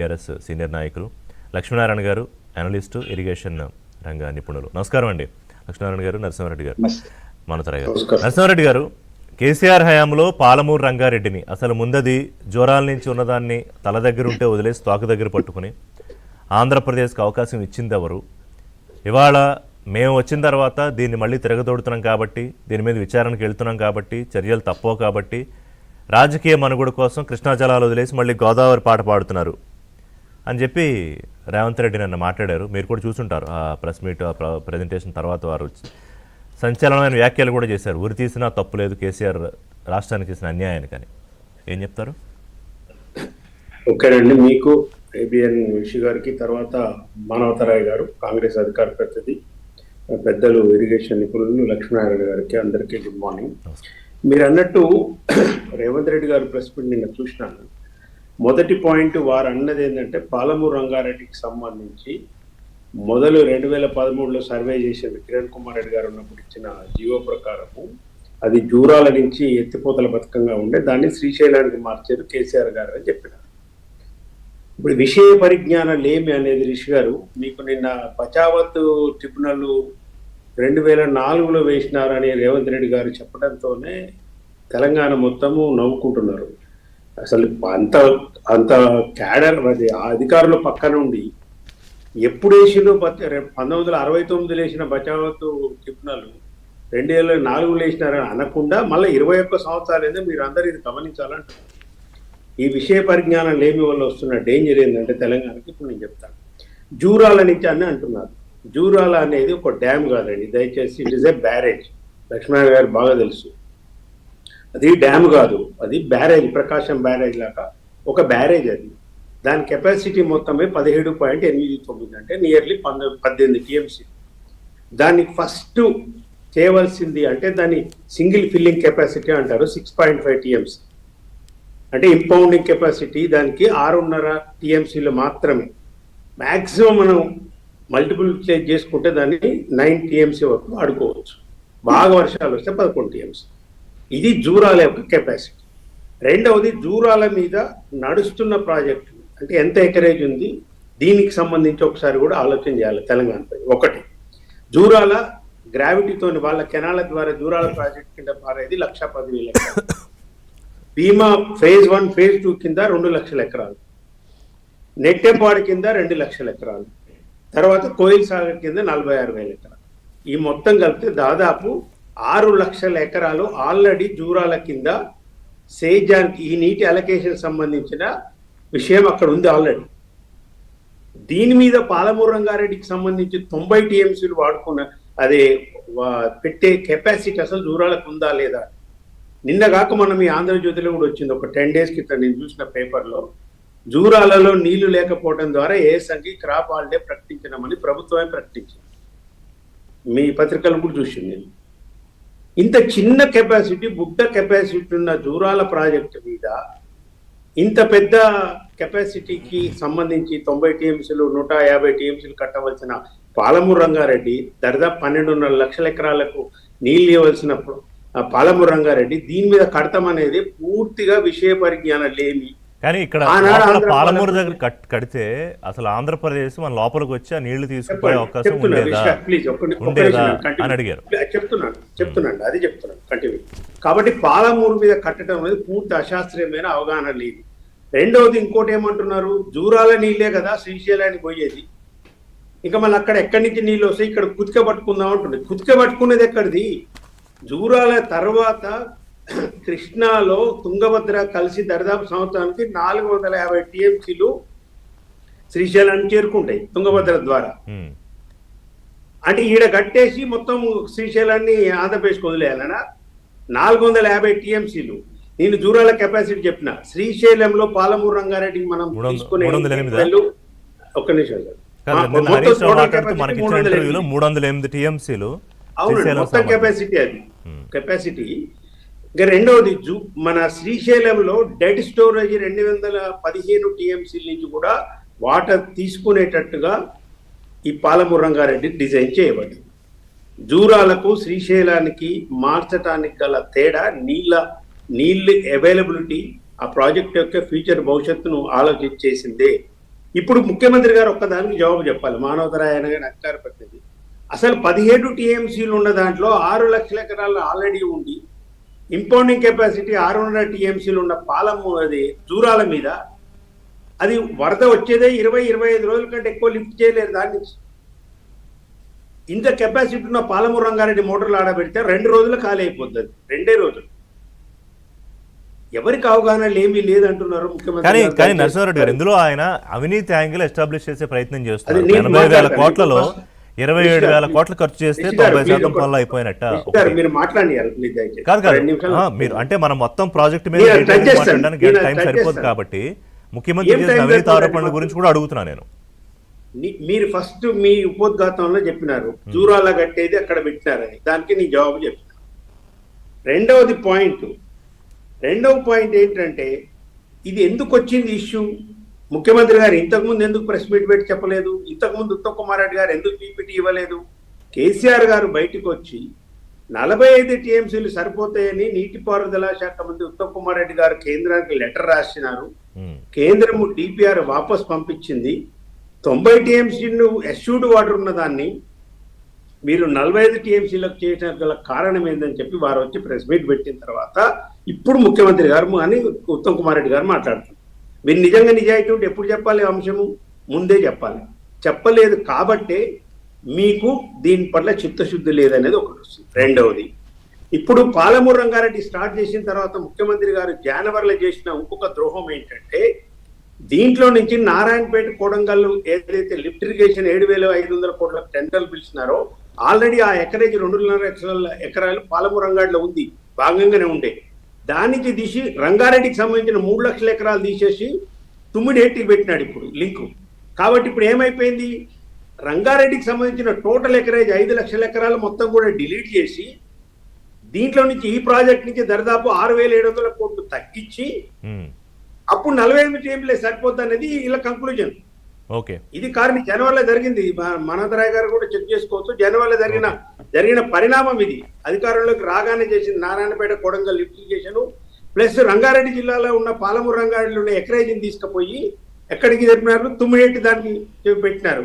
TRS senior నాయకులు లక్ష్మీనారాయణ గారు analyst irrigation రంగ నిపుణులు. నమస్కారం అండి. లక్ష్మీనారాయణ గారు నరసింహారెడ్డి గారు. మనతరాయ్ గారు. నరసింహారెడ్డి గారు కేసీఆర్ హయాంలో పాలమూరు రంగారెడ్డిని అసలు ముందది జ్వరాల నుంచి ఉన్నదాన్ని తల దగ్గర ఉంటే వదిలేసి తోక దగ్గర పట్టుకుని ఆంధ్రప్రదేశ్కి అవకాశం ఇచ్చింది ఎవరు ఇవాళ మేము వచ్చిన తర్వాత దీన్ని మళ్ళీ తిరగతోడుతున్నాం కాబట్టి దీని మీద విచారణకు వెళ్తున్నాం కాబట్టి చర్యలు తప్పవు కాబట్టి రాజకీయ మనుగడ కోసం కృష్ణా జలాలు వదిలేసి మళ్ళీ గోదావరి పాట పాడుతున్నారు. అని చెప్పి రేవంత్ రెడ్డి నన్ను మాట్లాడారు. మీరు కూడా చూసుంటారు. ఆ ప్రెస్ మీట్ ఆ ప్ర- ప్రజెంటేషన్ తర్వాత వారు సంచలనమైన వ్యాఖ్యలు కూడా చేశారు. ఉరి తీసినా తప్పు లేదు. కేసీఆర్ రాష్ట్రానికి చేసిన అన్యాయానికి అని ఏం చెప్తారు? ఓకేనండి మీకు ఏబిఎన్ విషి గారికి తర్వాత మానవతరాయ్ గారు కాంగ్రెస్ అధికార ప్రతినిధి పెద్దలు ఇరిగేషన్ నిపుణులు లక్ష్మీనారాయణ గారికి అందరికీ గుడ్ మార్నింగ్. మీరు అన్నట్టు రేవంత్ రెడ్డి గారు ప్రెస్ మీట్ నిన్న చూసినాను. మొదటి పాయింట్ వారు అన్నది ఏంటంటే పాలమూరు రంగారెడ్డికి సంబంధించి మొదలు రెండు వేల పదమూడులో సర్వే చేసిన కిరణ్ కుమార్ రెడ్డి గారు ఉన్నప్పుడు ఇచ్చిన జీవో ప్రకారము అది జూరాల నుంచి ఎత్తిపోతల పథకంగా ఉండే దాన్ని శ్రీశైలానికి మార్చారు కేసీఆర్ గారు అని చెప్పినారు. ఇప్పుడు విషయ పరిజ్ఞానం లేమి అనేది రిషి గారు మీకు నిన్న పచావత్ ట్రిబ్యునల్ రెండు వేల నాలుగులో వేసినారని రేవంత్ రెడ్డి గారు చెప్పడంతోనే తెలంగాణ మొత్తము నవ్వుకుంటున్నారు. అసలు అంత అంత క్యాడర్ అది ఆ అధికారుల పక్క ఎప్పుడు వేసిండు పంతొమ్మిది వందల అరవై తొమ్మిదిలో వేసిన బచావత్ ట్రిబ్యునల్ రెండు వేల నాలుగులో వేసినారని అనకుండా మళ్ళీ ఇరవై ఒక్క సంవత్సరాలు ఏందో మీరు అందరూ ఇది గమనించాలంటారు. ఈ విషయ పరిజ్ఞానం లేమి వల్ల వస్తున్న డేంజర్ ఏంటంటే తెలంగాణకి ఇప్పుడు నేను చెప్తాను జూరాల నుంచి అని అంటున్నారు. జూరాల అనేది ఒక డ్యామ్ కాదండి. దయచేసి it is a barrage Lakshmana garu బాగా తెలుసు. అది డ్యామ్ కాదు అది బ్యారేజ్ ప్రకాశం బ్యారేజ్ లాగా ఒక బ్యారేజ్ అది. దాని కెపాసిటీ మొత్తమే పదిహేడు పాయింట్ ఎనిమిది తొమ్మిది అంటే నియర్లీ పంతొమ్మిది పద్దెనిమిది టీఎంసీ. దానికి ఫస్ట్ చేయవలసింది అంటే దాని సింగిల్ ఫిల్లింగ్ కెపాసిటీ అంటారు సిక్స్ పాయింట్ ఫైవ్ టీఎంసీ. అంటే ఇంపౌండింగ్ కెపాసిటీ దానికి ఆరున్నర టీఎంసీలు మాత్రమే. మ్యాక్సిమం మనం మల్టిపుల్ చేసుకుంటే దాన్ని నైన్ టీఎంసీ వరకు ఆడుకోవచ్చు బాగా వర్షాలు వస్తే పదకొండు టీఎంసీ. ఇది జూరాల యొక్క కెపాసిటీ రెండవది జూరాల మీద నడుస్తున్న ప్రాజెక్టు అంటే ఎంత ఎకరేజ్ ఉంది? దీనికి సంబంధించి ఒకసారి కూడా ఆలోచన చేయాలి తెలంగాణపై. ఒకటి జూరాల గ్రావిటీతోని వాళ్ళ కెనాల ద్వారా జూరాల ప్రాజెక్ట్ కింద పారేది లక్ష పదివేల ఎకరాలు. Bhima phase one phase two కింద రెండు లక్షల ఎకరాలు. నెట్టెపాడు కింద రెండు లక్షల ఎకరాలు. తర్వాత కోయిల్ సాగర్ కింద నలభై ఆరు వేల ఎకరాలు. ఈ మొత్తం కలిపితే దాదాపు ఆరు లక్షల ఎకరాలు ఆల్రెడీ జూరాల కింద సేజాన్కి ఈ నీటి అలొకేషన్ సంబంధించిన విషయం అక్కడ ఉంది ఆల్రెడీ. దీని మీద పాలమూరు రంగారెడ్డికి సంబంధించి తొంభై టీఎంసీలు వాడుకున్న అదే పెట్టే కెపాసిటీ అసలు జూరాలకు ఉందా లేదా? నిన్న కాక మనం ఈ ఆంధ్రజ్యోతిలో కూడా వచ్చింది. ఒక టెన్ డేస్ క్రితం నేను చూసిన పేపర్లో జూరాలలో నీళ్ళు లేకపోవడం ద్వారా ఏఎస్ఎంకి క్రాప్ హాలిడే అని ప్రభుత్వమే ప్రకటించింది. మీ పత్రికలు కూడా చూసింది నేను. ఇంత చిన్న కెపాసిటీ బుట్ట కెపాసిటీ ఉన్న జూరాల ప్రాజెక్టు మీద ఇంత పెద్ద కెపాసిటీకి సంబంధించి తొంభై టీఎంసీలు నూట యాభై టీఎంసీలు కట్టవలసిన పాలమూరు రంగారెడ్డి దరిదాపు పన్నెండున్నర లక్షల ఎకరాలకు నీళ్ళు ఇవ్వాల్సిన ఆ పాలమూరు రంగారెడ్డి దీని మీద కడతామనేది పూర్తిగా విషయ పరిజ్ఞానం లేని కానీ ఇక్కడ పాలమూరు దగ్గర కడితే అసలు ఆంధ్రప్రదేశ్ మన లోపలికి వచ్చి ఆ నీళ్ళు తీసుకుపోయే అవకాశం ఉండేదా? ఉండేదా. అని అడిగారు. చెప్తున్నాను చెప్తున్నాను అది చెప్తున్నాను కంటిన్యూ కాబట్టి పాలమూరు మీద కట్టడం అనేది పూర్తి అశాస్త్రీయమైన అవగాహన లేదు. రెండవది ఇంకోటి ఏమంటున్నారు? జూరాల నీళ్ళే కదా శ్రీశైలానికి పోయేది. ఇంకా మళ్ళీ అక్కడ ఎక్కడి నుంచి నీళ్ళు వస్తాయి? ఇక్కడ కుతిక పట్టుకుందాం అంటుంది. కుతిక పట్టుకునేది ఎక్కడిది? జూరాల తర్వాత కృష్ణాలో తుంగభద్ర కలిసి దరిదాపు సంవత్సరానికి నాలుగు వందల యాభై టీఎంసీలు శ్రీశైలానికి చేరుకుంటాయి తుంగభద్ర ద్వారా. అంటే ఈడ కట్టేసి మొత్తం శ్రీశైలాన్ని ఆంధ్రప్రదేశ్కి వదిలేయాలనా? నాలుగు వందల యాభై టీఎంసీలు. నేను జూరాల కెపాసిటీ చెప్పిన. శ్రీశైలంలో పాలమూరు రంగారెడ్డికి మనం తీసుకునే ఒక్క నిమిషం. మూడు వందల ఎనిమిది. టీఎంసీలు అవును మొత్తం కెపాసిటీ అది. కెపాసిటీ ఇంకా రెండవది జూ మన శ్రీశైలంలో డెడ్ స్టోరేజ్ రెండు వందల పదిహేను టీఎంసీల నుంచి కూడా వాటర్ తీసుకునేటట్టుగా ఈ పాలమురంగారెడ్డి డిజైన్ చేయబడింది. జూరాలకు శ్రీశైలానికి మార్చటానికి గల తేడా నీళ్ళ నీళ్ళు అవైలబిలిటీ ఆ ప్రాజెక్ట్ యొక్క ఫ్యూచర్ భవిష్యత్తును ఆలోచించేసిందే ఇప్పుడు ముఖ్యమంత్రి గారు ఒక్కదానికి జవాబు చెప్పాలి. మానవతరాయన గారి అధికార ప్రతినిధి. అసలు పదిహేడు టీఎంసీలు ఉన్న దాంట్లో ఆరు లక్షల ఎకరాలు ఆల్రెడీ ఉండి ఇంపౌండింగ్ కెపాసిటీ ఆరున్నర టీఎంసీలు ఉన్న పాలము అది జూరాల మీద. అది వరద వచ్చేదే ఇరవై ఇరవై ఐదు రోజుల కంటే ఎక్కువ లిఫ్ట్ చేయలేరు దాని నుంచి. ఇంత కెపాసిటీ ఉన్న పాలమూరు రంగారెడ్డి మోటార్లు ఆడబెడితే రెండు రోజులు ఖాళీ అయిపోతుంది రెండే రోజులు. ఎవరికి అవగాహన ఏమీ లేదంటున్నారు ముఖ్యమంత్రి కానీ నరసింహారెడ్డి గారు ఇందులో ఆయన అవినీతి యాంగిల్ ఎస్టాబ్లిష్ చేసే ప్రయత్నం చేస్తున్నారు. నేను ఎనభై వేల. కోట్లలో ఇరవై ఏడు వేల కోట్లు ఖర్చు చేస్తే తొంభై శాతం పనులు అయిపోయినట్ట? మీరు దయచేసి కాదు కాదు. మీరు అంటే మనం మొత్తం ప్రాజెక్ట్ మీద. మాట్లాడడానికి టైం సరిపోదు. కాబట్టి ముఖ్యమంత్రి అవినీతి? ఆరోపణల గురించి కూడా అడుగుతున్నా నేను. మీరు ఫస్ట్ మీ ఉపోద్ఘాతంలో చెప్పినారు. జూరాల కట్టేది అక్కడ పెట్టినారని దానికి నీ జవాబు చెప్పిన రెండవది పాయింట్. రెండవ పాయింట్ ఏంటంటే ఇది ఎందుకు వచ్చింది ఇష్యూ? ముఖ్యమంత్రి గారు ఇంతకుముందు ఎందుకు ప్రెస్ మీట్ పెట్టి చెప్పలేదు? ఇంతకుముందు ఉత్తమ్ కుమార్ రెడ్డి గారు ఎందుకు పీపీటీ ఇవ్వలేదు? కేసీఆర్ గారు బయటకు వచ్చి నలభై ఐదు టీఎంసీలు సరిపోతాయని నీటిపారుదల శాఖ మంత్రి ఉత్తమ్ కుమార్ రెడ్డి గారు కేంద్రానికి లెటర్ రాసినారు. కేంద్రము డిపిఆర్ వాపస్ పంపించింది. తొంభై టీఎంసీలు ఎస్యూడ్ వాటర్ ఉన్న దాన్ని మీరు నలభై ఐదు టీఎంసీలకు చేయడానికి గల కారణం ఏందని చెప్పి వారు వచ్చి ప్రెస్ మీట్ పెట్టిన తర్వాత ఇప్పుడు ముఖ్యమంత్రి గారు అని ఉత్తమ్ కుమార్ రెడ్డి గారు మాట్లాడుతున్నారు. మీరు నిజంగా నిజాయితీ ఉంటే ఎప్పుడు చెప్పాలి అంశము? ముందే చెప్పాలి. చెప్పలేదు కాబట్టే మీకు దీని పట్ల చిత్తశుద్ధి లేదనేది ఒకటి వస్తుంది. రెండవది ఇప్పుడు పాలమూరు రంగారెడ్డి స్టార్ట్ చేసిన తర్వాత ముఖ్యమంత్రి గారు జనవరిలో చేసిన ఇంకొక ద్రోహం ఏంటంటే దీంట్లో నుంచి నారాయణపేట కోడంగల్ ఏదైతే లిఫ్ట్ ఇరిగేషన్ ఏడు వేల ఐదు వందల కోట్ల టెండర్లు పిలిచినారో ఆల్రెడీ ఆ ఎకరేజ్ రెండున్నర లక్షల ఎకరాలు పాలమూరు రంగాడిలో ఉంది భాగంగానే ఉండే. దాని నుంచి తీసి రంగారెడ్డికి సంబంధించిన మూడు లక్షల ఎకరాలు తీసేసి తుమ్మిడేటికి పెట్టినాడు ఇప్పుడు లింకు. కాబట్టి ఇప్పుడు ఏమైపోయింది? రంగారెడ్డికి సంబంధించిన టోటల్ ఎకరేజ్ ఐదు లక్షల ఎకరాలు మొత్తం కూడా డిలీట్ చేసి దీంట్లో నుంచి ఈ ప్రాజెక్ట్ నుంచి దరిదాపు ఆరు వేల ఏడు వందల కోట్లు తగ్గించి అప్పుడు నలభై ఎనిమిది టీంలే సరిపోద్ది అనేది ఇలా కంక్లూజన్ ఓకే. ఇది కారణం జనవరిలో జరిగింది. మనోదరాయ్ గారు కూడా చెక్ చేసుకోవచ్చు. జనవరిలో జరిగిన జరిగిన పరిణామం ఇది. అధికారంలోకి రాగానే చేసింది Narayanpet Kodangal lift irrigation plus Rangareddy జిల్లాలో ఉన్న పాలమూరు రంగారెడ్డిలో ఉన్న ఎకరేజీని తీసుకుపోయి ఎక్కడికి చెప్పినారు? తుమ్మిడేటి దానికి పెట్టినారు.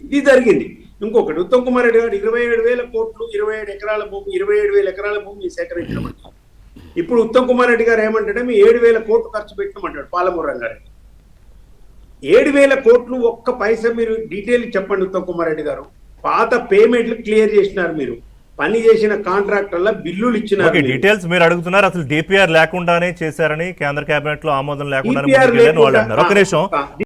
ఇది జరిగింది. ఇంకొకటి ఉత్తమ్ కుమార్ రెడ్డి గారు ఇరవై ఏడు వేల కోట్లు ఇరవై ఏడు ఎకరాల భూమి ఇరవై ఏడు వేల ఎకరాల భూమి సేకరించడం ఇప్పుడు ఉత్తమ్ కుమార్ రెడ్డి గారు ఏమంటాడే మీ ఏడు వేల కోట్లు ఖర్చు పెట్టినామంటాడు పాలమూరు రంగారెడ్డి. ఏడు వేల కోట్లు ఒక్క పైసా మీరు డీటెయిల్ చెప్పండి ఉత్తమ్ కుమార్ రెడ్డి గారు. పాత పేమెంట్లు క్లియర్ చేసినారు మీరు. పని చేసిన కాంట్రాక్టర్ల బిల్లులు ఇచ్చినారు. డీటెయిల్స్ మీరు అడుగుతున్నారు. అసలు డిపిఆర్ లేకుండానే చేశారని కేంద్ర కేబినెట్లో ఆమోదం లేకుండా- ఒక నిమిషం.